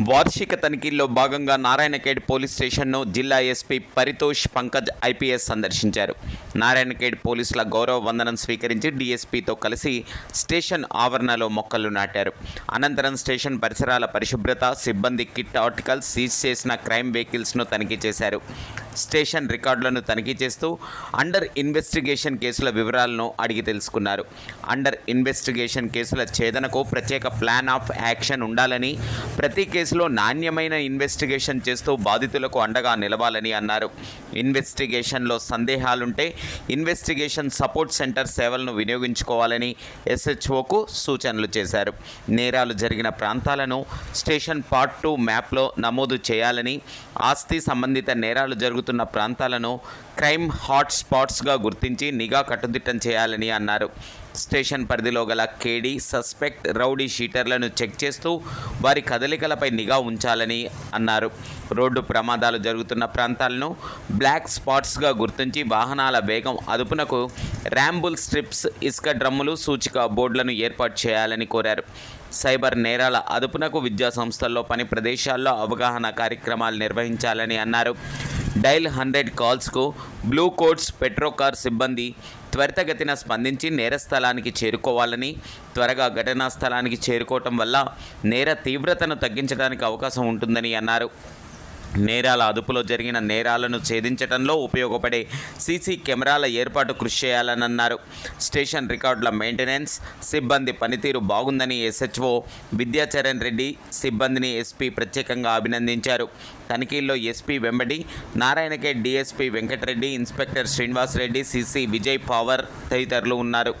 వార్షిక తనిఖీల్లో భాగంగా నారాయణఖేడ్ పోలీస్ స్టేషన్ను జిల్లా ఎస్పీ పరితోష్ పంకజ్ ఐపీఎస్ సందర్శించారు. నారాయణఖేడ్ పోలీసుల గౌరవ వందనం స్వీకరించి డీఎస్పీతో కలిసి స్టేషన్ ఆవరణలో మొక్కలు నాటారు. అనంతరం స్టేషన్ పరిసరాల పరిశుభ్రత సిబ్బంది కిట్ ఆర్టికల్స్ సీజ్ చేసిన క్రైమ్ వెహికల్స్ను తనిఖీ చేశారు. స్టేషన్ రికార్డులను తనిఖీ చేస్తూ అండర్ ఇన్వెస్టిగేషన్ కేసుల వివరాలను అడిగి తెలుసుకున్నారు. అండర్ ఇన్వెస్టిగేషన్ కేసుల ఛేదనకు ప్రత్యేక ప్లాన్ ఆఫ్ యాక్షన్ ఉండాలని ప్రతి కేసులో నాణ్యమైన ఇన్వెస్టిగేషన్ చేస్తూ బాధితులకు అండగా నిలవాలని అన్నారు. ఇన్వెస్టిగేషన్లో సందేహాలుంటే ఇన్వెస్టిగేషన్ సపోర్ట్ సెంటర్ సేవలను వినియోగించుకోవాలని ఎస్హెచ్ఓకు సూచనలు చేశారు. నేరాలు జరిగిన ప్రాంతాలను స్టేషన్ పార్ట్ టూ మ్యాప్లో నమోదు చేయాలని ఆస్తి సంబంధిత నేరాలు జరుగుతున్న ప్రాంతాలను క్రైమ్ హాట్ స్పాట్స్గా గుర్తించి నిఘా కట్టుదిట్టం చేయాలని అన్నారు. స్టేషన్ పరిధిలో గల కేడీ సస్పెక్ట్ రౌడీ షీటర్లను చెక్ చేస్తూ వారి కదలికలపై నిఘా ఉంచాలని అన్నారు. రోడ్డు ప్రమాదాలు జరుగుతున్న ప్రాంతాలను బ్లాక్ స్పాట్స్గా గుర్తించి వాహనాల వేగం అదుపునకు ర్యాంబుల్ స్ట్రిప్స్ ఇసుక డ్రమ్ములు సూచిక బోర్డులను ఏర్పాటు చేయాలని కోరారు. సైబర్ నేరాల అదుపునకు విద్యా సంస్థల్లో పని ప్రదేశాల్లో అవగాహన కార్యక్రమాలు నిర్వహించాలని అన్నారు. డైల్ హండ్రెడ్ కాల్స్కు బ్లూ కోట్స్ పెట్రోకార్ సిబ్బంది త్వరితగతిన స్పందించి నేర స్థలానికి చేరుకోవాలని త్వరగా ఘటనా స్థలానికి చేరుకోవటం వల్ల నేర తీవ్రతను తగ్గించడానికి అవకాశం ఉంటుందని అన్నారు. నేరాల అదుపులో జరిగిన నేరాలను ఛేదించడంలో ఉపయోగపడే సీసీ కెమెరాల ఏర్పాటు కృషి చేయాలని అన్నారు స్టేషన్ రికార్డుల మెయింటెనెన్స్ సిబ్బంది పనితీరు బాగుందని ఎస్హెచ్ఓ విద్యాచరణ్ రెడ్డి సిబ్బందిని ఎస్పీ ప్రత్యేకంగా అభినందించారు. తనిఖీల్లో ఎస్పీ వెంబడి నారాయణకే DSP Venkatreddy inspector Srinivas Reddy CC Vijay Pawar తదితరులు ఉన్నారు.